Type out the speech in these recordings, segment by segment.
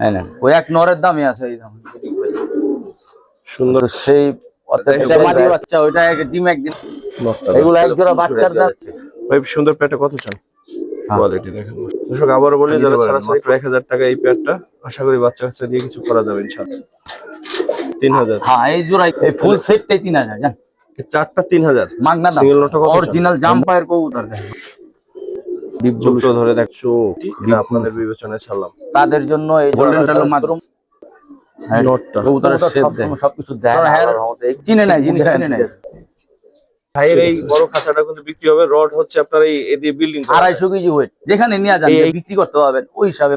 হ্যাঁ না ওই এক নরের দামই আছে এই দাম। সুন্দর। সেই মাদি বাচ্চা ওইটা এক ডিম একদিন এগুলো এক জোড়া বাচ্চার দাম। ভাই সুন্দর কত চান? হ্যাঁ। কোয়ালিটি দেখেন। দর্শক আবারও বলি যারা পারেন, ছাড়া ছাড়া এক হাজার টাকা এই আশা করি বাচ্চা কাচ্চা দিয়ে কিছু করা যাবে তিন হাজার। হ্যাঁ এই জোড়াই। এই ফুল সেটটাই তিন হাজার জান। চারটা তিন হাজার। মাগনা দাম। অরিজিনাল জাম্পায়ের কবুতর দেখেন। ধরে এটা আপনাদের বিবেচনায় ছাড়লাম। তাদের জন্য এই গোল্ডেন টেলো মাশরুম কবুতরের শেপ দেখেন সবকিছু দেয় চিনে নাই জিনিস চিনে নাই। ভাইয়ের এই বড় খাঁচাটা কিন্তু বিক্রি হবে। রড হচ্ছে আপনার এই এদিকে বিল্ডিং আড়াইশো কেজি ওয়েট যেখানে নিয়ে যান বিক্রি করতে পারবেন ওই হিসাবে।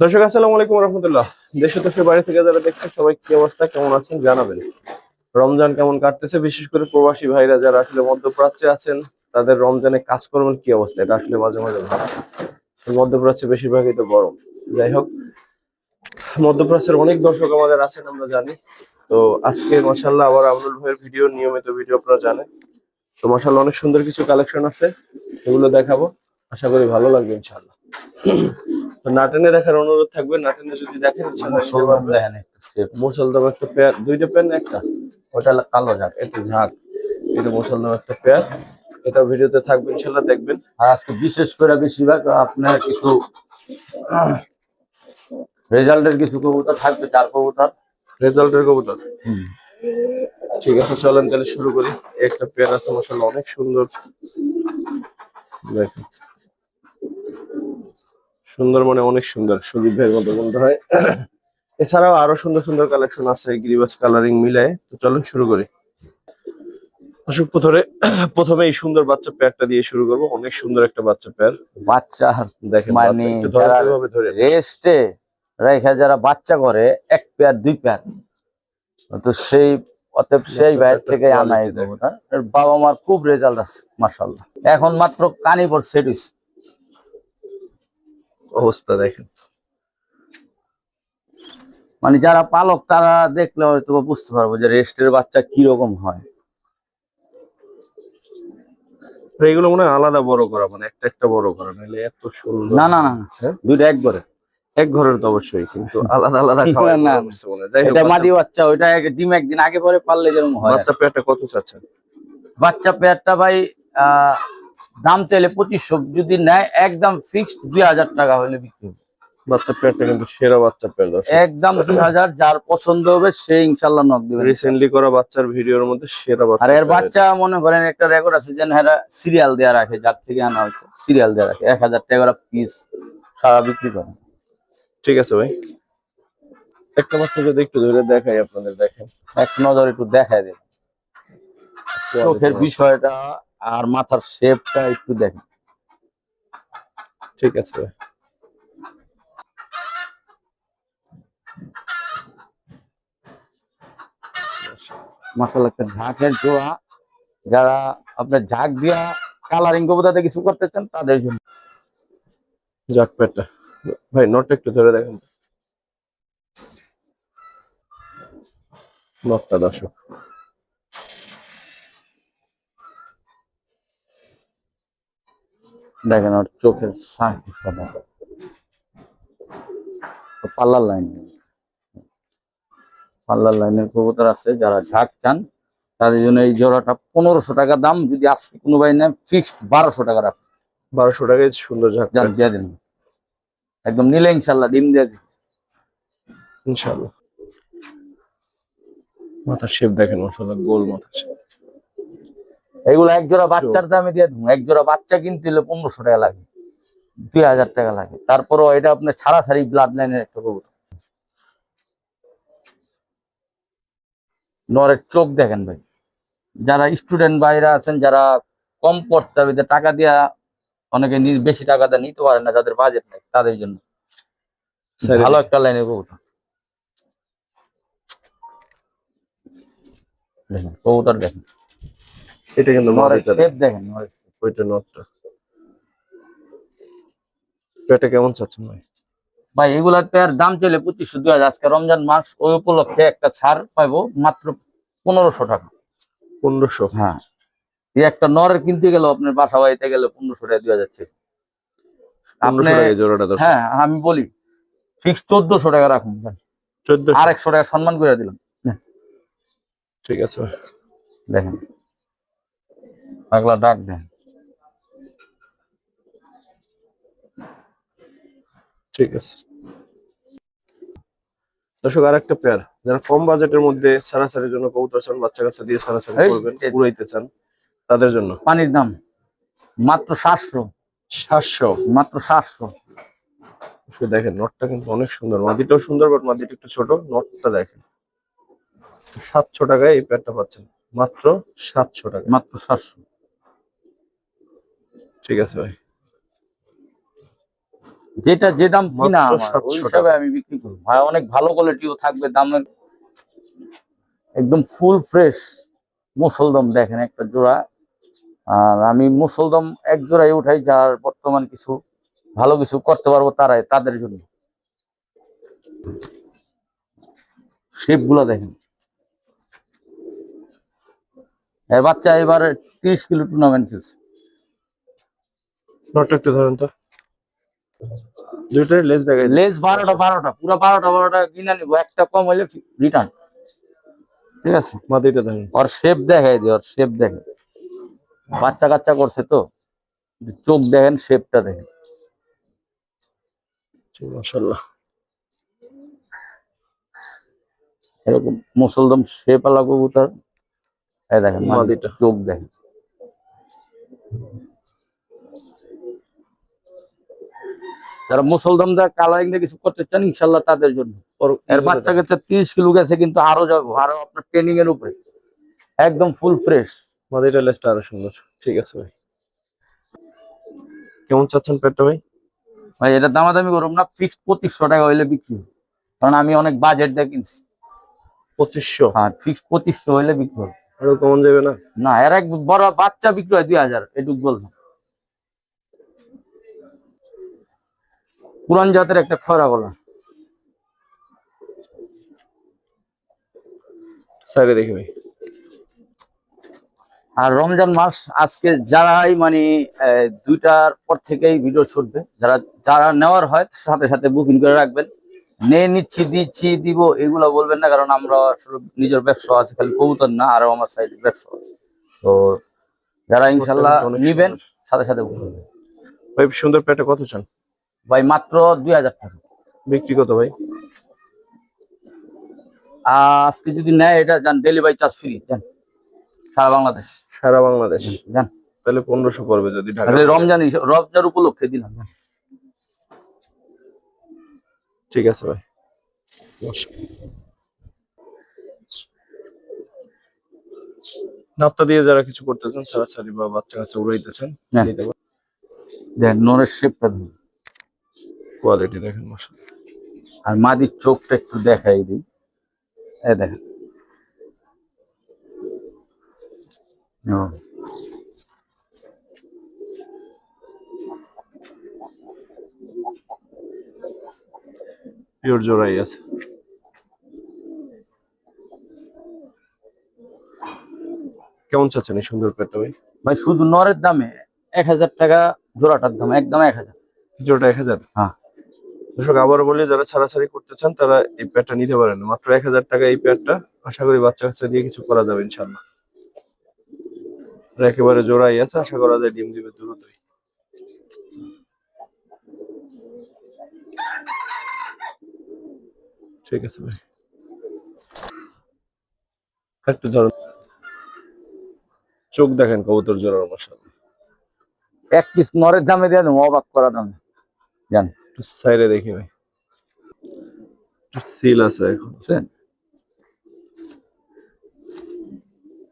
দর্শক আসসালামু আলাইকুম রহমতুল্লাহ। দেশ দেশের বাইরে থেকে যারা দেখছেন সবাই কি অবস্থা? কেমন আছেন? জানাবেন। রমজান কেমন কাটতেছে? বিশেষ করে প্রবাসী ভাইরা যারা আসলে মধ্যপ্রাচ্যে আছেন তাদের রমজানে কাজ করবেন কি অবস্থা এটা আসলে মাঝে মাঝে ভাবা মধ্যপ্রাচ্যে বেশিরভাগই তো গরম। যাই হোক মধ্যপ্রাচ্যের অনেক দর্শক আমাদের আছেন আমরা জানি। তো আজকে মাসাল্লাহ আবার আমরুল ভাইয়ের ভিডিও নিয়মিত ভিডিও আপনারা জানেন। তো মাসাল্লাহ অনেক সুন্দর কিছু কালেকশন আছে এগুলো দেখাবো। আশা করি ভালো লাগবে ইনশাল্লাহ তো নাটেনে দেখার অনুরোধ থাকবে। নাটেনে যদি দেখেন। মুসলদম একটা পেয়ার দুইটা পেয়ার না একটা? ওটা কালো যাক একটা ঝাঁক এটা মুসলদম একটা পেয়ার এটা ভিডিওতে থাকবে ইনশাল্লাহ দেখবেন। আর আজকে বিশেষ করে বেশিরভাগ আপনার কিছু রেজাল্টের কিছু কবুতর থাকবে চার কবুতর। রেজাল্টের কবুতর? ঠিক আছে চলেন তাহলে শুরু করি। একটা পেয়ার আছে মাসাল্লাহ অনেক সুন্দর। দেখেন। সুন্দর মানে অনেক সুন্দর সুদীপ ভাইয়ের মতো বলতে হয়। এছাড়াও আরও সুন্দর সুন্দর কালেকশন আছে গ্রিবাস কালারিং মিলায়। তো চলুন শুরু করি। অশোক প্রথমে প্রথমে এই সুন্দর বাচ্চা পেয়ারটা দিয়ে শুরু করব। অনেক সুন্দর একটা বাচ্চা পেয়ার বাচ্চা দেখেন মানে রেস্টে রেখে যারা বাচ্চা করে এক পেয়ার দুই পেয়ার তো সেই অতএব সেই বাচ্চাটার বাইরে থেকে quality আনা এই দেখেন। কবুতর এর বাবা মার খুব রেজাল্ট আছে মাশাল্লাহ এখন মাত্র কানিপর সেট অবস্থা দেখেন। মানে যারা পালক তারা দেখলে হয়তো বুঝতে পারব যে রেস্টের বাচ্চা কীরকম হয়। তো এগুলো মনে হয় আলাদা বড় করা মানে একটা একটা বড় করা নাহলে এত সুন্দর। না না না দুইটা এক ঘরে। এক ঘরের তো অবশ্যই কিন্তু আলাদা আলাদা খাওয়া না, হয়। এটা বাচ্চা- মাদি বাচ্চা ওইটা ডিম একদিন আগে পরে পারলে যেরকম হয় বাচ্চা পেয়ারটা কত চাচ্ছেন? বাচ্চা পেয়ারটা ভাই আহ, দাম চাইলে পঁচিশশো যদি নেয় একদম ফিক্সড দুই হাজার টাকা হলে বিক্রি হবে। বাচ্চা পেয়ারটা কিন্তু সেরা বাচ্চা পেয়ার দর্শক। একদম হাজার যার পছন্দ হবে সে ইনশাল্লাহ নক দিবে রিসেন্টলি করা বাচ্চার ভিডিওর মধ্যে সেরা বাচ্চা আর এর বাচ্চা মনে করেন একটা রেকর্ড আছে যে এরা সিরিয়াল দেওয়া রাখে যার থেকে আনা হয়েছে। সিরিয়াল দেওয়া রাখে এক হাজার টাকা পিস সারা বিক্রি করে। ঠিক আছে ভাই। একটা বাচ্চা যদি একটু ধরে দেখাই আপনাদের দেখেন। এক নজর একটু দেখায় দেবে চোখের বিষয়টা আর মাথার শেপটা একটু দেখেন। ঠিক আছে ভাই। মাসাল্লাহ একটা ঝাঁকের জোড়া। যারা আপনার ঝাঁক দিয়া কালারিং কবুতাতে কিছু করতে চান তাদের জন্য। যাক পেয়ারটা ভাই নটটা একটু ধরে দেখেন। নটটা দর্শক। দেখেন ওর চোখের সাঁকটা পাল্লার লাইন পাল্লার লাইনের কবুতর আছে যারা ঝাঁক চান তাদের জন্য এই জোড়াটা পনেরোশো টাকা দাম যদি আজকে কোনো ভাই নেন ফিক্সড বারোশো টাকা রাখেন। বারোশো টাকায় সুন্দর ঝাঁক যান দিয়ে দিন। একদম নিলে ইনশাল্লাহ ডিম দিয়ে দিন। ইনশাআল্লাহ মাথার শেপ দেখেন মশলা গোল মাথার শেপ এগুলো এক জোড়া বাচ্চার দামে দিয়ে দিন এক জোড়া বাচ্চা কিনতে হলে পনেরোশো টাকা লাগে দুই হাজার টাকা লাগে। তারপরও এটা আপনার ছাড়াছাড়ি ব্লাড লাইনের একটা কবুতর। নরের চোখ দেখেন ভাই। যারা স্টুডেন্ট ভাইরা আছেন যারা কম পড়তে হবে টাকা দিয়া অনেকে বেশি টাকা দিয়ে নিতে পারে না যাদের বাজেট নেই তাদের জন্য। ভালো একটা লাইনের কবুতর। দেখেন কবুতর দেখেন। এটা কিন্তু শেপ দেখেন ওইটা নটটা। পেটা কেমন চাচ্ছেন ভাই? ভাই এগুলা পেয়ার দাম চলে পঁচিশশো দুই আজকে রমজান মাস ওই উপলক্ষে একটা ছাড় পাইবো মাত্র পনেরোশো টাকা। পনেরোশো? হ্যাঁ। এই একটা নরের কিনতে গেলে আপনার বাসা বাড়িতে গেলে পনেরোশো টাকা আপনি জোড়াটা দর্শক হ্যাঁ আমি বলি ফিক্স চোদ্দশো টাকা রাখুন আর একশো টাকা সম্মান করে দিলাম ঠিক আছে দেখেন। পাগলা ডাক দেন। ঠিক আছে। দর্শক আর একটা পেয়ার যারা কম বাজেটের মধ্যে সারাসারির জন্য কবুতর চান বাচ্চা কাচ্চা দিয়ে সারাসারি করবেন উড়াইতে চান তাদের জন্য। পানির দাম মাত্র সাতশো। সাতশো? মাত্র সাতশো। দেখেন নটটা কিন্তু অনেক সুন্দর। মাদিটাও সুন্দর বাট মাদিটা একটু ছোট। নটটা দেখেন সাতশো টাকায় এই প্যাডটা পাচ্ছেন। মাত্র সাতশো টাকা মাত্র সাতশো। ঠিক আছে ভাই। যেটা যে দাম কিনা ওই হিসাবে আমি বিক্রি করব। ভাই অনেক ভালো কোয়ালিটিও থাকবে দামের একদম ফুল ফ্রেশ মুসলদম দেখেন একটা জোড়া। আর আমি মুসলদম এক জোড়াই উঠাই যার বর্তমান কিছু ভালো কিছু করতে পারব তারাই তাদের জন্য। শেপগুলো দেখেন। এর বাচ্চা এবার তিরিশ কিলো টুর্নামেন্ট খেলছে। নটটা একটু ধরেন তো। দুইটাই লেজ দেখাই লেজ বারোটা বারোটা পুরো বারোটা বারোটা কিনে নিবো। একটা কম হইলে রিটার্ন ঠিক আছে? মাদিটা ধরেন ওর শেপ দেখাই দিই ওর শেপ দেখে বাচ্চা কাচ্চা করছে তো। চোখ দেখেন শেপটা দেখেন। মাসাল্লাহ এরকম মুসলদম শেপ আলা কবুতর এই দেখেন মাদিটা। চোখ দেখেন। যারা মুসলদম কালারিং দিয়ে কিছু করতে চান ইনশাল্লাহ তাদের জন্য। এর বাচ্চা কাচ্চা তিরিশ কিলো গেছে কিন্তু আরও যাব আরও আপনার ট্রেনিং এর উপরে। একদম ফুল ফ্রেশ মাদিটা আরও সুন্দর। ঠিক আছে ভাই। কেমন চাচ্ছেন পেটটা ভাই? ভাই এটা দামাদামি করুন না ফিক্সড পঁচিশশো টাকা হইলে বিক্রি কারণ আমি অনেক বাজেট দিয়ে কিনছি। পঁচিশশো? হ্যাঁ ফিক্সড পঁচিশশো হইলে বিক্রি হবে আরও কমন যাবে না? না এর এক বড় বাচ্চা বিক্রি হয় দুই হাজার এটুক বললাম। পুরান জাতের একটা খরা বলা। সাইডে দেখি ভাই। আর রমজান মাস আজকে যারাই মানে দুইটার পর থেকেই ভিডিও ছুটবে যারা যারা নেওয়ার হয় সাথে সাথে বুকিং করে রাখবেন। নে নিচ্ছি দিচ্ছি দিব এগুলো বলবেন না কারণ আমরা নিজের ব্যবসা আছে খালি কবুতর না আরও আমার সাইড ব্যবসা আছে। তো যারা ইনশাল্লাহ নিবেন সাথে সাথে বুকিং সুন্দর পেটে কত চান? ভাই মাত্র দুই হাজার টাকা। বিক্রি কত ভাই? আজকে যদি নেয় এটা যান ডেলিভারি চার্জ ফ্রি যান। সারা বাংলাদেশ। সারা বাংলাদেশ? যান তাহলে পনেরোশো পড়বে যদি রমজান রমজান উপলক্ষে দিলাম ঠিক আছে ভাই। নাপ্তা দিয়ে যারা কিছু করতেছেন সারাসারি বা বাচ্চা কাচ্চা উড়াইতেছেন দেন নরের শেপটা কোয়ালিটি দেখেন আর মাদির চোখটা একটু দেখাই দিই। এ দেখেন। পিওর জোড়াই আছে। কেমন চাচ্ছেন এই সুন্দর পেটটা ভাই? ভাই শুধু নরের দামে এক হাজার টাকা জোড়াটার দাম একদম এক হাজার। জোড়াটা এক হাজার? হ্যাঁ। দর্শক, আবারও বলি, যারা ছাড়াছাড়ি করতে চান, তারা এই প্যাডটা নিতে পারেন। মাত্র এক হাজার টাকা এই প্যাডটা আশা করি বাচ্চা কাচ্চা দিয়ে কিছু করা যাবে ইনশাল্লাহ একেবারে জোড়াই আছে, আশা করা যায় ডিম দিবে দ্রুতই। ঠিক আছে ভাই। একটু ধরুন। চোখ দেখেন কবুতর জোড়ার মশা এক পিস নরের দামে দিয়ে অবাক করা দামে। জান একটু সাইডে দেখি ভাই। সিল আছে এখন বুঝছেন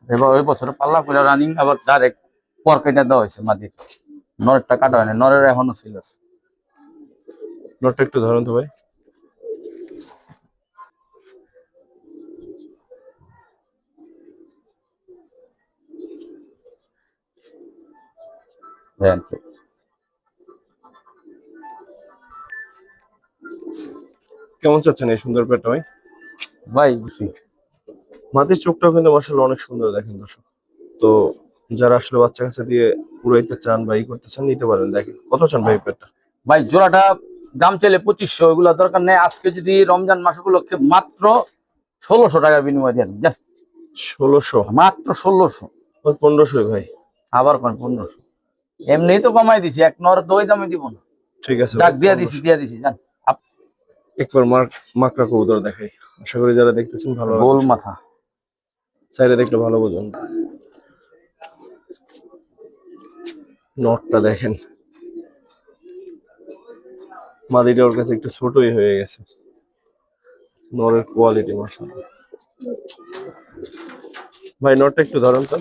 এবার ওই বছর পাল্লা করে রানিং আবার ডাইরেক্ট পর কেটে দেওয়া হয়েছে মাদির নরেরটা কাটা হয়নি নরের এখনও ছিল আছে। নোটটা একটু ধরুন তো ভাই। চোখ। কেমন চাচ্ছেন এই সুন্দর পেটটা ভাই? ভাই মাটির চোখটাও কিন্তু মাসাল অনেক সুন্দর দেখেন দর্শক। তো যারা আসলে বাচ্চা কাছে দিয়ে উড়াইতে চান বা ই করতে চান নিতে পারেন। দেখেন কত চান ভাই পেটটা? ভাই জোড়াটা দাম চাইলে পঁচিশশো এগুলো দরকার নেই। আজকে যদি রমজান মাস উপলক্ষে মাত্র ষোলোশো টাকার বিনিময় দিয়ে দেন। ষোলোশো? মাত্র ষোলোশো। ওই পনেরোশোই ভাই। আবার কোন পনেরোশো? এমনি তো কমাই দিছি এক নর ওই দামে দিব না। ঠিক আছে ভাই, দিয়া দিছি দিয়া দিছি জান একবার মার্ক মাকড়া কবুতর দেখাই। আশা করি যারা দেখতেছেন ভালো গোল মাথা। সাইডে দেখলে ভালো বোঝেন। নটটা দেখেন। মাদিটা ওর কাছে একটু ছোটই হয়ে গেছে। নরের কোয়ালিটি মাশাআল্লাহ। ভাই নটটা একটু ধরেন তো।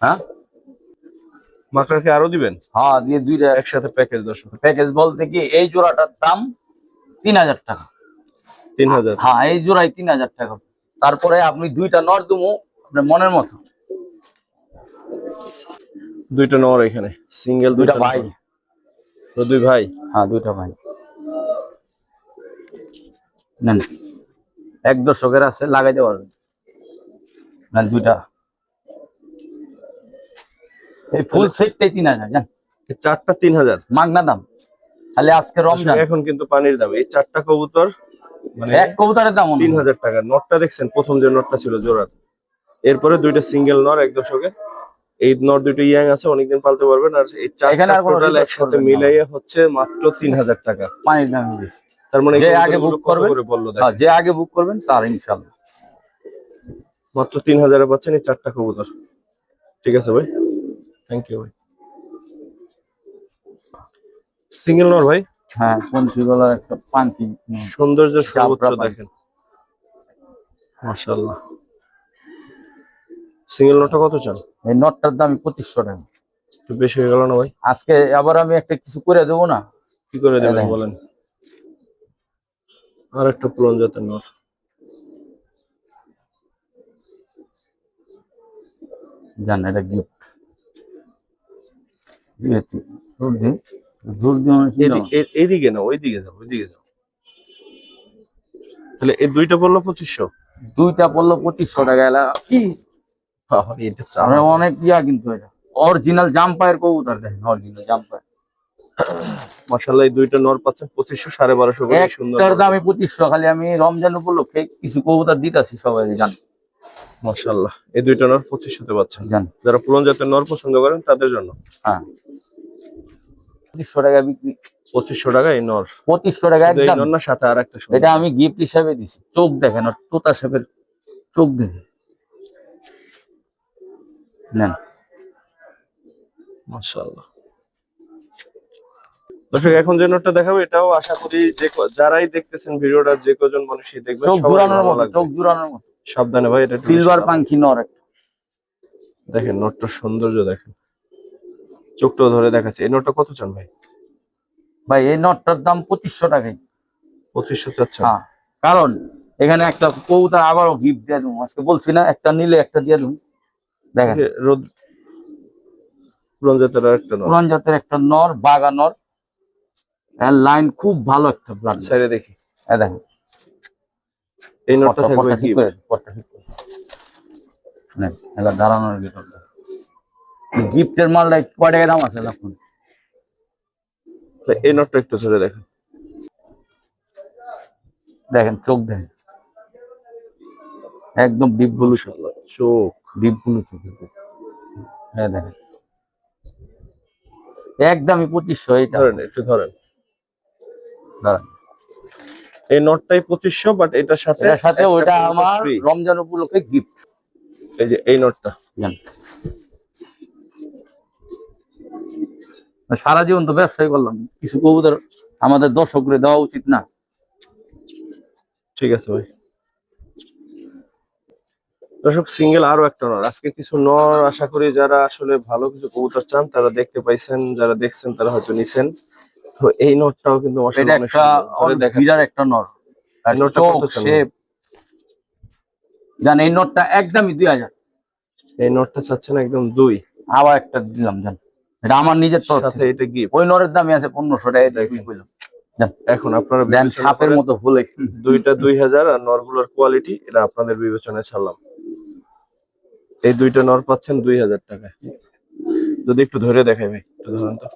হ্যাঁ? মাকড়াকে আরও দিবেন? হ্যাঁ দিয়ে দুইটা একসাথে প্যাকেজ দর্শক প্যাকেজ বলতে কি এই জোড়াটার দাম তিন হাজার টাকা। তিন হাজার? হ্যাঁ এই জোড়াই তিন হাজার টাকা। তারপরে আপনি দুইটা নর দুমু আপনার মনের মতো। দুইটা নর এখানে সিঙ্গেল দুইটা ভাই। তো দুই ভাই? হ্যাঁ দুইটা ভাই। নেন এক দশকের আছে লাগাইতে পারবেন। না দুইটা। এই ফুল সেটটাই তিন হাজার জান? চারটা তিন হাজার। মাগনা দাম। খালি আজকে রমজান। এখন কিন্তু পানির দাম। এই চারটা কবুতর মানে এক কবুতরের দাম তিন হাজার টাকা। নটটা দেখছেন প্রথম যে নটটা ছিল জোড়ার। এরপরে দুইটা সিঙ্গেল নর এক দশকে। এই নর দুইটা ইয়াং আছে অনেকদিন পালতে পারবেন। আর এই চারটা টোটাল একসাথে মিলাইয়ে হচ্ছে মাত্র তিন হাজার টাকা। পানির দাম বেশি তার মানে যে আগে করবেন, হ্যাঁ, যে আগে বুক করবেন তার ইনশাল্লাহ মাত্র তিন হাজারে পাচ্ছেন এই চারটা কবুতর। ঠিক আছে ভাই? থ্যাংক ইউ ভাই। সিঙ্গেল নর ভাই? হ্যাঁ পঞ্চি গলার একটা পান্তি। সৌন্দর্য সর্বোচ্চ। দেখেন। মাশাআল্লাহ। সিঙ্গেল নটটা কত চান? এই নটটার দাম পঁচিশশো টাকা। একটু বেশি হয়ে গেল না ভাই? আজকে আবার আমি একটা কিছু করে দেবো না? কি করে দেবেন বলেন। আর একটা পুরন জাতের নট জান এটা গিফট দূর দিন দূর দিন কি এদি- এ- এইদিকে না ওইদিকে যাও ওইদিকে যাও। তাহলে এই দুইটা বলল পঁচিশশো? দুইটা পড়ল পঁচিশশো টাকা এলা কি। আমরা অনেক ইয়া কিন্তু এটা। অরিজিনাল জাম্পায়ের কবুতর দেখেন অরিজিনাল জাম্পায়ার। মাশাআল্লাহ এই দুইটা নর পাচ্ছেন পঁচিশশো সাড়ে বারোশো সুন্দর একটার খালি আমি রমজান উপলক্ষে কিছু কবুতর দিতেছি সবাই জান। মাশাআল্লাহ। এই দুইটা নর পঁচিশশোতে পাচ্ছেন জান। যারা পুরন জাতের নর পছন্দ করেন তাদের জন্য। হ্যাঁ। পঁচিশশো টাকা বিক্রি। পঁচিশশো টাকা এই নর। পঁচিশশো টাকা একদম। নর না সাথে আর একটা এটা আমি গিফট হিসাবে দিছি। চোখ দেখেন আর তোতা সাপের চোখ দেখেন। নেন। মাশাআল্লাহ। দর্শক এখন যে নোটটা দেখাবো এটাও আশা করি যে যারাই দেখতেছেন ভিডিওটা যে কজন মানুষই দেখবেন চোখ জুড়ানোর মতো চোখ জুড়ানোর মতো। সাবধানে ভাই এটা সিলভার পাঙ্খি নর একটা। দেখেন নোটটার সৌন্দর্য দেখেন। চোখটাও ধরে দেখাচ্ছে। এই নোটটা কত চান ভাই? ভাই এই নটটার দাম পঁচিশশো টাকাই পঁচিশশো চাচ্ছেন? হ্যাঁ কারণ এখানে একটা কবুতর আবারও গিফট দিয়ে দেবো। আজকে বলছি না একটা নিলে একটা দিয়ে দেবো। দেখেন। রোদ পুরন একটা নর। পুরান একটা নর বাগা নর। লাইন খুব ভালো একটা ব্লাড সাইডে দেখি। দেখেন। এই নোটটা থাকবে কি? পটটা ঠিক করে। নেন, এলা দাঁড়ানোর গিফটের মালটা কয় টাকা দাম আছে এখন এই নোটটা একটু ধরে দেখেন। দেখেন চোখ দেখেন। একদম ডিপ ব্লু চোখ। ডিপ ব্লু চোখ হ্যাঁ দেখেন। একদমই পঁচিশশো এটা ধরেন একটু ধরেন। দাঁড়ান। এই নোটটাই পঁচিশশো বাট এটার সাথে সাথে কবুতর আমার রমজান উপলক্ষে গিফট এই যে এই নোটটা। সারা জীবন তো ব্যবসায় করলাম কিছু কবুতর আমাদের দর্শকরে দেওয়া উচিত না। ঠিক আছে ভাই। দর্শক সিঙ্গেল আরও একটা নর। আজকে কিছু নর আশা করি যারা আসলে ভালো কিছু কবুতর চান তারা দেখতে পাইছেন যারা দেখছেন তারা হয়তো নিছেন। তো এই নটটাও কিন্তু এটা একটা। বিরাট একটা চোখ শেপ জান এই নোটটা একদমই দুই হাজার। এই নটটা চাচ্ছেন একদম দুই। আবার একটা দিলাম জান। এটা আমার নিজের তরফ সাথে থেকে। এটা গিফট ওই নরের দামই আছে পনেরোশো টাকা এটা দেখেন। কইলাম এখন আপনারা দেন সাপের মতো ফুলে। দুইটা দুই হাজার আর নরগুলোর কোয়ালিটি এটা আপনাদের বিবেচনায় ছাড়লাম। এই দুইটা নর পাচ্ছেন দুই হাজার টাকায়। যদি একটু ধরে দেখাই ভাই একটু ধরেন তো।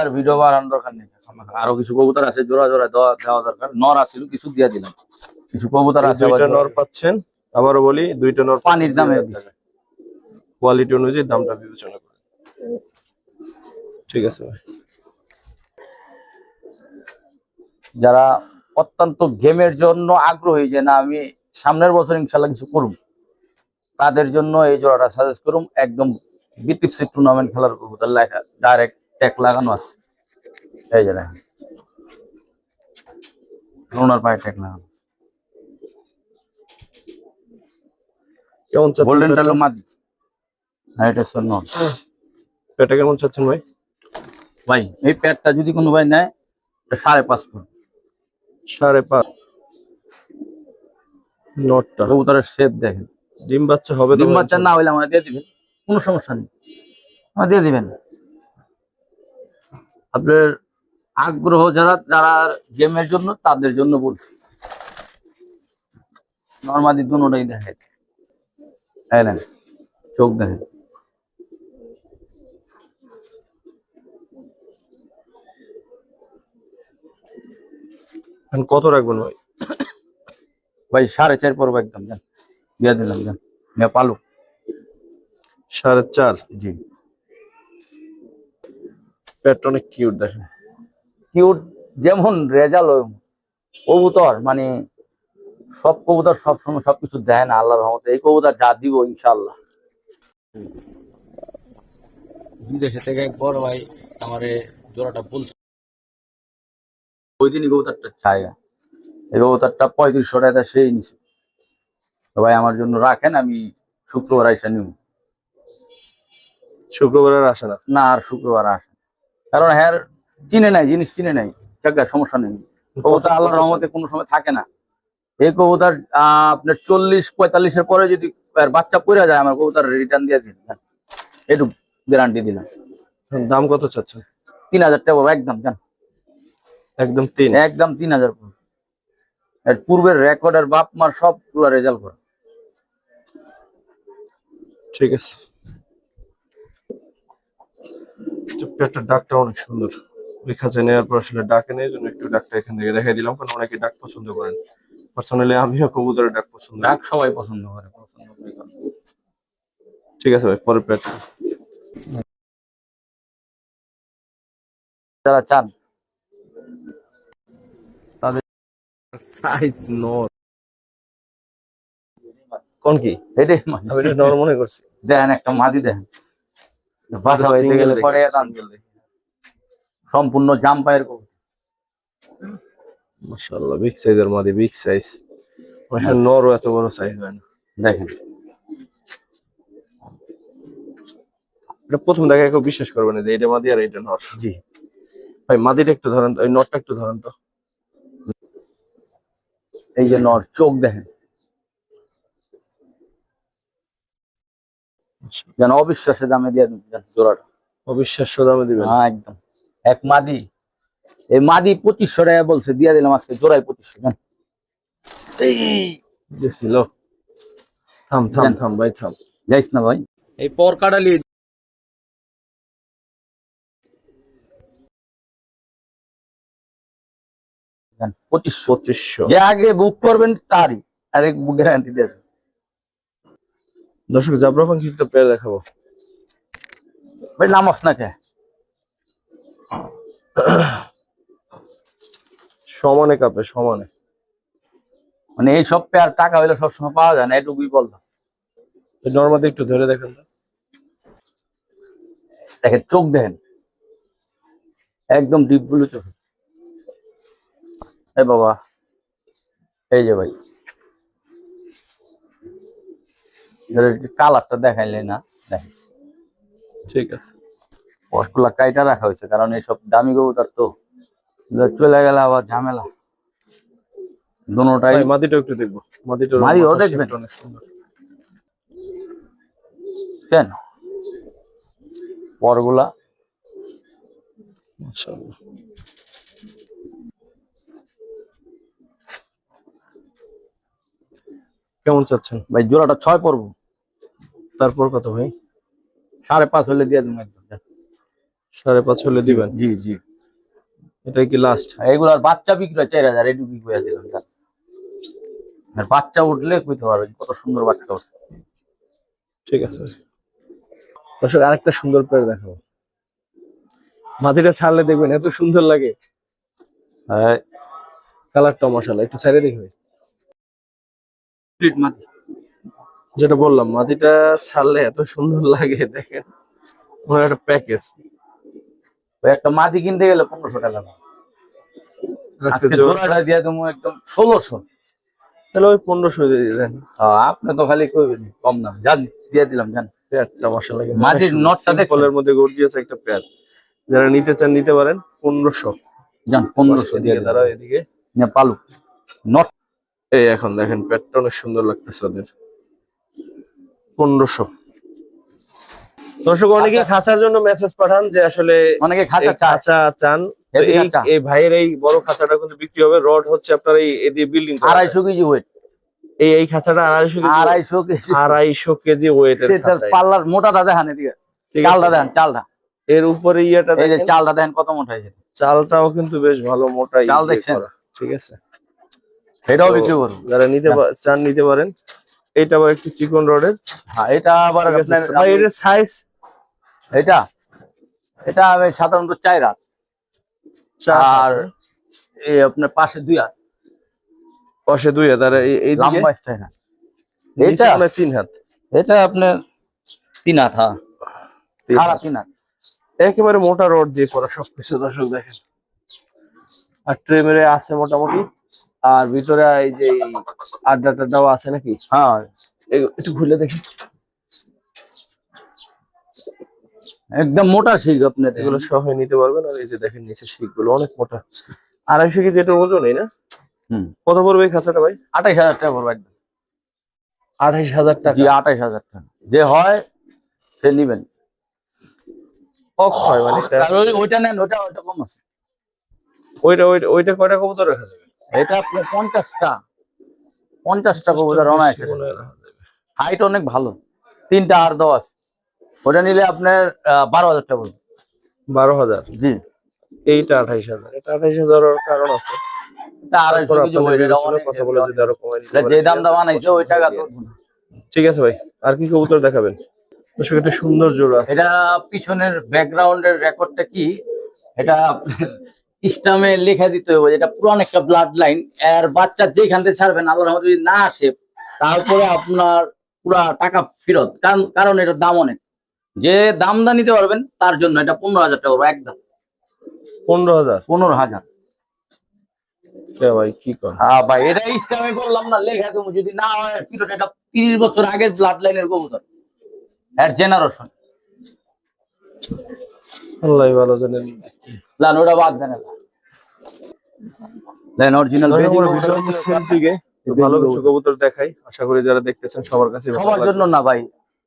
আর ভিডিও বাড়ানোর দরকার নেই আরও কিছু কবুতর আছে জোড়া জোড়া দেওয়া দরকার। নর আছিল কিছু দিয়া দিলাম। কিছু কবুতর আছে দুইটা নর পাচ্ছেন। আবারও বলি দুইটা নর পানির দামে কোয়ালিটি অনুযায়ী দামটা বিবেচনা করে ঠিক আছে ভাই। যারা অত্যন্ত গেমের জন্য আগ্রহী যে না আমি সামনের বছর ইনশাল্লাহ কিছু করুম। তাদের জন্য এই জোড়াটা সাজেস্ট করুম। একদম বিটিপসি টুর্নামেন্ট খেলার কবুতর লেখা ডাইরেক্ট ট্যাগ লাগানো আছে। এই যে দেখেন। ওনার পায়ে ট্যাগ লাগানো কেমন চাচ্ছেন গোল্ডেন পেটটা? মাদি এটা নর পেটটা কেমন চাচ্ছেন ভাই? ভাই এই প্যাডটা যদি কোনো ভাই নেয় এটা সাড়ে পাঁচ ফুট। সাড়ে পাঁচ। নটটা কবুতরের শেপ দেখেন। ডিম বাচ্চা হবে ডিম বাচ্চা না হইলে আমার দিয়ে দিবেন। কোনো সমস্যা নেই। আমার দিয়ে দিবেন। আপনার আগ্রহ যারা যারা গেমের জন্য তাদের জন্য বলছি। নর্মালি দুটাই দেখেন। হ্যাঁ চোখ দেখেন। কত রাখবেন ভাই? ভাই সাড়ে চার পড়ব একদম যান দিয়ে দিলাম যান পালু সাড়ে চার? জি। পেটটা অনেক কিউট দেখেন। কিউট যেমন রেজাল কবুতর মানে সব কবুতর সবসময় সবকিছু দেয় না আল্লাহর রহমতে। এই কবুতর যা দিব ইনশাল্লাহ বিদেশে থেকে এক বড় ভাই আমারে জোড়াটা বলছে। ওই দিনই কবুতরটা চাই এই কবুতরটা পঁয়ত্রিশশো টাকা সেই নিছে। তো ভাই আমার জন্য রাখেন আমি শুক্রবার আইসা নিব শুক্রবারের আসে না না আর শুক্রবার আসে কারণ হ্যার চিনে নাই জিনিস চিনে নাই। জায়গা সমস্যা নেই। কবুতর আল্লাহ রহমতে কোনো সময় থাকে না। এই কবুতর আপনার চল্লিশ পঁয়তাল্লিশের পরে যদি বাচ্চা পড়ে যায় আমার কবুতর রিটার্ন দিয়ে দিন। একটু গ্যারান্টি দিলাম। দাম কত চাচ্ছেন? তিন হাজার টাকা পড়বে, একদম জান। একদম তিন? একদম তিন হাজার পূর্বের রেকর্ডের বাপ মার সব রেজাল্ট করে ঠিক আছে। পেটটার ডাকটা অনেক সুন্দর। ওই খাঁচা নেওয়ার পর আসলে ডাকে নেই জন্য একটু ডাকটা এখান থেকে দেখাই দিলাম কারণ অনেকে ডাক পছন্দ করেন। পার্সোনালি আমিও কবুতরের ডাক পছন্দ ডাক সবাই পছন্দ করে পছন্দ করে। করে। ঠিক আছে ভাই পরের পেট যারা চান। সাইজ নর। কোন কি? মানে এটা নর মনে করছি। দেখেন একটা মাদি দেখেন বাসা বাড়িতে গেলে পরে দান গেলে সম্পূর্ণ জাম পায়ের কবুতর। মাশাআল্লাহ বিগ সাইজের মাদি বিগ সাইজ মাশাআল্লাহ নরও এত বড় সাইজ হয় না। দেখেন। এটা প্রথম দেখায় কেউ বিশ্বাস করবে না যে এটা মাদি আর এটা নর। জি। ভাই মাদিটা একটু ধরেন তো ওই নরটা একটু ধরেন তো। এই যে নর চোখ দেখেন। যেন অবিশ্বাসের দামে দিয়ে জোড়াটা। অবিশ্বাস্য দামে দিবেন। হ্যাঁ একদম। এক মাদি। এই মাদি পঁচিশশো টাকা বলছে দিয়ে দিলাম আজকে জোড়াই পঁচিশশো এই গেছিল থাম থাম থাম ভাই থাম। যাইস না ভাই। এই পর কাটালি পঁচিশশো। পঁচিশশো। যে আগে বুক করবেন তারই। আরেক গ্যারান্টি দিয়ে দেন। দর্শক জাবরা পাখি একটা পেয়ে দেখাবো। ভাই নামাস না কে সমানে কাপে সমানে। মানে এই সব পেয়ার টাকা হইলে সবসময় পাওয়া যায় না এটুকুই বললাম নর্মাদি একটু ধরে দেখেন তো। দেখেন চোখ দেখেন। একদম ডিপ ব্লু চোখ। এ বাবা এই যে ভাই। কালারটা দেখাইলে না দেখেন। ঠিক আছে। পশগুলা কাইটা রাখা হয়েছে কারণ এইসব দামি কবুতর তো। চলে গেলে আবার ঝামেলা। দুটাই মাদিটা একটু দেখব। দেখবেন? অনেক সুন্দর। কেন? পরগুলা। মাশাআল্লাহ। কেমন চাচ্ছেন? ভাই জোড়াটা ছয় পড়ব তারপর কত ভাই? সাড়ে পাঁচ হলে দিয়ে দেবো একদম। সাড়ে পাঁচ হলে দিবেন? জি জি। এটাই কি লাস্ট এগুলার বাচ্চা বিক্রি হয় চার হাজার এটুকু করে দিলাম। আর বাচ্চা উঠলে কইতে পারবেন কত সুন্দর বাচ্চা উঠে ঠিক আছে। দর্শক আরেকটা সুন্দর পেয়ার দেখাবো। মাটিটা ছাড়লে দেখবেন এত সুন্দর লাগে। হ্যাঁ। কালারটা মশালা একটু সাইডে দেখবে মাটি। যেটা বললাম মাটিটা ছাড়লে এত সুন্দর লাগে দেখেন। হয় একটা প্যাকেজ ওই একটা মাটি কিনতে গেলে পনেরোশো টাকা লাগে। আজকে জোড়াটা দিয়ে দেবো একদম ষোলোশো। তাহলে ওই পনেরোশো দিয়ে দেন। আপনি তো খালি কইবেন কম দাম। দিয়ে দিলাম পেয়ারটা মশালা মাটির নটটা দেখছেন? ফলের মধ্যে গর্জিয়াস একটা পেয়ার যারা নিতে চান নিতে পারেন পনেরোশো। জান পনেরোশো দিয়ে এদিকে তারা দিলাম। এদিকে পালু নট এই এখন দেখেন পেটটা অনেক সুন্দর লাগতেছে ওদের। পনেরোশো। দর্শক অনেকে খাঁচার জন্য মেসেজ পাঠান যে আসলে অনেকে খাঁচা খাঁচা চান। এই ভাইয়ের এই বড় খাঁচাটা কিন্তু বিক্রি হবে। রড হচ্ছে আপনার এই এদিকে বিল্ডিং আড়াইশো কেজি ওয়েট এই এই খাঁচাটা আড়াইশো কেজি আড়াইশো কেজি। আড়াইশো কেজি সেটার পাল্লার মোটাটা দেখেন এদিকে। চালটা? দেখেন চালটা। এর উপরে ইয়েটা এই যে চালটা দেখেন কত মোটা হয়েছে। চালটাও কিন্তু বেশ ভালো মোটা চাল ইয়ে দেখছেন? ঠিক আছে। এটাও বিক্রি করব যারা নিতে চান নিতে পারেন। এটা আবার একটু চিকন রডের। হ্যাঁ এটা আবার এর সাইজ এটা? এটা আমি সাধারণত চাই রাত আর এই আপনার পাশে দুই হাত। পাশে দুই হাত আর এই- এই দিকে লম্বা চাই না এটা? হয় তিন হাত। এটা আপনার তিন হাত হ্যাঁ। তিন হাত। তিন হাত। একেবারে মোটা রড দিয়ে করা সবকিছু দর্শক দেখেন। আর ট্রে মেরে আছে মোটামুটি। আর ভিতরে এই যে আড্ডা টাড্ডাও আছে নাকি? হ্যাঁ। একটু খুলে দেখি। একদম মোটা শিখ আপনার এগুলো সহ নিতে পারবেন। আর এই যে দেখেন নিচে শিকগুলো অনেক মোটা। আড়াইশো কেজি এটা ওজন এই না? হুম। কত পড়বে এই খাঁচাটা ভাই? আঠাইশ হাজার টাকা পড়বে একদম। আঠাইশ হাজার টাকা। জি আঠাইশ হাজার টাকা। যে হয় সে নিবেন। অক হয় মানে ওইটা নেন ওইটা ওইটা কম আছে। ওইটা ওইটা ওইটা কয়টা কবুতর রাখা যাবে? এটা আপনার পঞ্চাশটা। পঞ্চাশটা কবুতর অনায়াসে। হাইট অনেক ভালো। তিনটা আর দেওয়া আছে। ওটা নিলে আপনার আহ, বারো হাজার টাকা পড়বে বারো হাজার? জি। এইটা আঠাইশ হাজার। এটা আঠাইশ হাজার কারণ আছে। যে দাম দাম আনাইছে ওই টাকা তো ঠিক আছে ভাই আর কি কবুতর দেখাবেন? একটা সুন্দর জোড়া। এটা পিছনের ব্যাকগ্রাউন্ডের রেকর্ডটা কি? এটা ইসলামে লেখা দিতে হবে এটা পুরান একটা ব্লাড লাইন এর বাচ্চা যেখান থেকে ছাড়বেন রহমতে যদি না আসে তারপরে আপনার পুরা টাকা ফেরত। কারণ কারণ এটার দাম অনেক। যে দাম দা নিতে পারবেন তার জন্য এটা পনেরো হাজার টাকা একদম। পনেরো হাজার? পনেরো হাজার। কে ভাই কি হ্যাঁ ভাই এটা ইসলামে বললাম না লেখা যদি না হয় ফেরত এটা তিরিশ বছর আগের ব্লাড লাইনের কবুতর। এর জেনারেশন আল্লাহ ভালো জানেন। লান ওটা বাদ দেন অরিজিনাল শেষ দিকে। ভালো কিছু কবুতর দেখাই। আশা করি যারা দেখতেছেন সবার কাছে সবার জন্য না ভাই।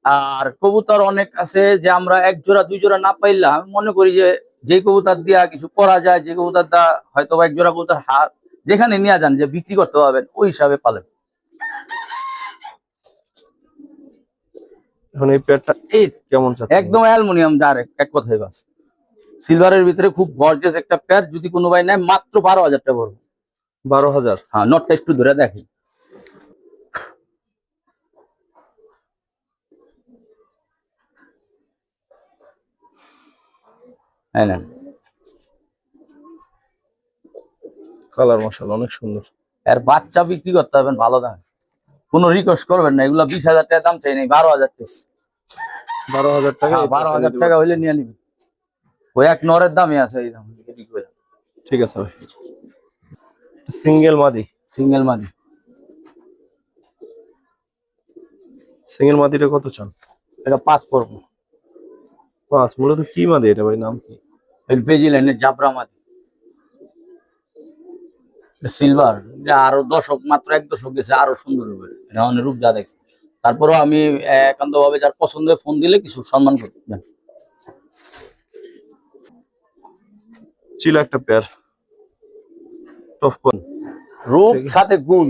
আর কবুতর অনেক আছে যে আমরা এক জোড়া দুই জোড়া না পাইলাম আমি মনে করি যে যে কবুতর দিয়া কিছু করা যায় যে কবুতর দা হয়তো বা এক জোড়া কবুতর হার যেখানে নিয়ে যান যে বিক্রি করতে পারবেন ওই হিসাবে পালেন। এখন এই এই কেমন একদম অ্যালুমিনিয়াম ডাইরেক্ট এক কথাই বাস। সিলভারের ভিতরে খুব গর্জেস একটা প্যাড যদি কোনো ভাই নেয় মাত্র বারো হাজার টাকা পড়বে। বারো হাজার? হ্যাঁ নটটা একটু ধরে দেখি হ্যাঁ নেন। কালার মশাল অনেক সুন্দর। এর বাচ্চা বিক্রি করতে ভালো দাম। কোনো রিকোয়েস্ট করবেন না এগুলো বিশ হাজার টাকা দাম চাই নাই বারো হাজার বারো হাজার টাকা বারো হাজার টাকা। হইলে নিয়ে নিবি ওই এক নরের দামই আছে এই দাম। ঠিক আছে ভাই। সিঙ্গেল মাদি? সিঙ্গেল মাদি। সিঙ্গেল মাদিটা কত চান? এটা পাঁচ পড়ব। পাঁচ মূলত কি মাদি এটা ভাই নাম কি? এই বেজি লাইনের জাবরা মাদি। সিলভার আরও দশক মাত্র এক দশক গেছে আরও সুন্দর হবে। এটা অনেক রূপ যা দেখছে তারপরেও আমি একান্ত ভাবে যার পছন্দ ফোন দিলে কিছু সম্মান করি। ছিল একটা পেয়ার টপ রূপ সাথে গুণ।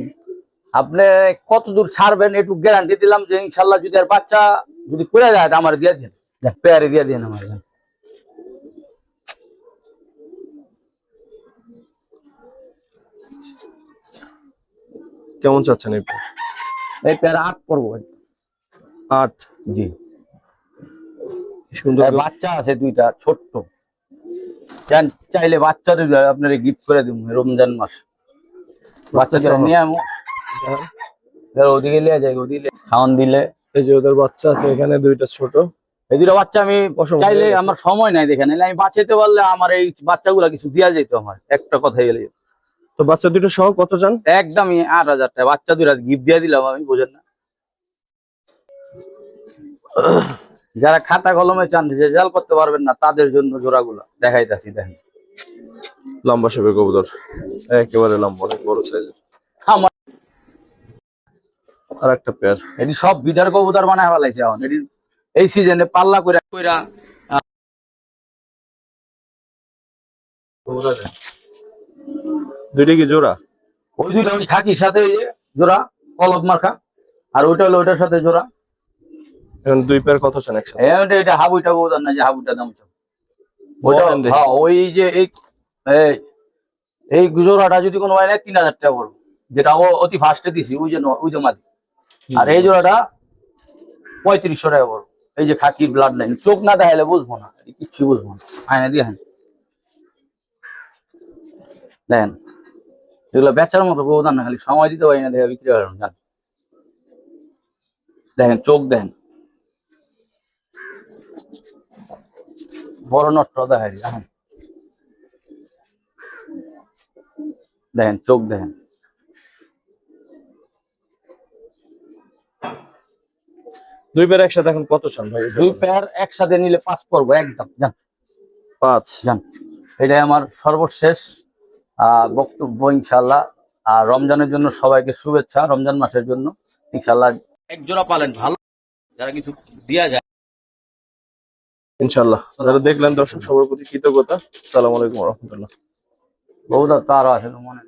আপনি কত দূর ছাড়বেন একটু গ্যারান্টি দিলাম যে ইনশাল্লাহ যদি আর বাচ্চা যদি করে যায় আমার দিয়ে দিন। পেয়ারে দিয়ে দিন আমার। কেমন চাচ্ছেন এই পেয়ার? এই পেয়ারে আট পড়ব। আট? জি। সুন্দর বাচ্চা আছে দুইটা ছোট্ট। চান চাইলে বাচ্চাদের আপনারা গিফট করে দিব রমজান মাস। বাচ্চাদের নিয়ে আমো। ওদিকে লিয়ে যায় ওদিকে খাওয়ান দিলে। এই যে ওদের বাচ্চা আছে এখানে দুইটা ছোট। এই দুটো বাচ্চা আমি চাইলে আমার সময় নাই দেখে নাহলে আমি বাঁচাইতে পারলে আমার এই বাচ্চাগুলা কিছু দেওয়া যেত আমার। একটা কথা গেলে তো বাচ্চা দুটো সহ কত চান? একদমই আট হাজার টাকা। বাচ্চা দুইটা গিফট দিয়ে দিলাম আমি বোঝেন না। যারা খাতা কলমে চান রেজাল্ট করতে পারবেন না তাদের জন্য জোড়াগুলা। দেখাইতাছি দেখেন। লম্বা শেপে কবুতর। একেবারে লম্বা অনেক বড় সাইজের আমার আর একটা পেয়ার এটি সব বিডার কবুতর বানায় ফেলাইছে এখন। এটি এই সিজনে পাল্লা কইরা দেন। দুইটা কি জোড়া? ওই দুইটা ওই খাকির সাথে জোড়া কলব মার্কা। আর ওইটা হলো ওইটার সাথে জোড়া। এখন দুই পেয়ার কত চান একসাথে? এটা হাবুইটা কবুতর না যে হাবুইটা দাম দেখি। হ্যাঁ ওই যে এই এই এই জোড়াটা যদি কোনো নেয় তিন হাজার টাকা পড়বে যেটা ও অতি ফার্স্টে দিছি ওই যে ওই যে মাদি। আর এই জোড়াটা পঁয়ত্রিশশো টাকা পড়বে। এই যে খাকির ব্লাড লাইন চোখ না দেখাইলে বুঝব না কিচ্ছু বুঝব না। আয়না দিয়ে হ্যাঁ দেখেন এগুলো বেচার মতো ব্যবধান না খালি সময় দিতে পারি না দেখে বিক্রি করেন দেখেন চোখ দেখেন। বড় নটটা দেখাই দেখেন। দেখেন চোখ দেখেন। দুই পেয়ার একসাথে এখন কত চান ভাই? দুই পেয়ার একসাথে নিলে পাঁচ পড়ব একদম। জান পাঁচ। জান এটাই আমার সর্বশেষ আহ, বক্তব্য ইনশাল্লাহ আর রমজানের জন্য সবাইকে শুভেচ্ছা রমজান মাসের জন্য। ইনশাল্লাহ একজোড়া পালেন ভালো। যারা কিছু দেওয়া যায়। ইনশাল্লাহ যারা দেখলেন দর্শক সবার প্রতি কৃতজ্ঞতা। সালাম আলাইকুম রহমতুল্লাহ। বহুদা তারা আছে মনে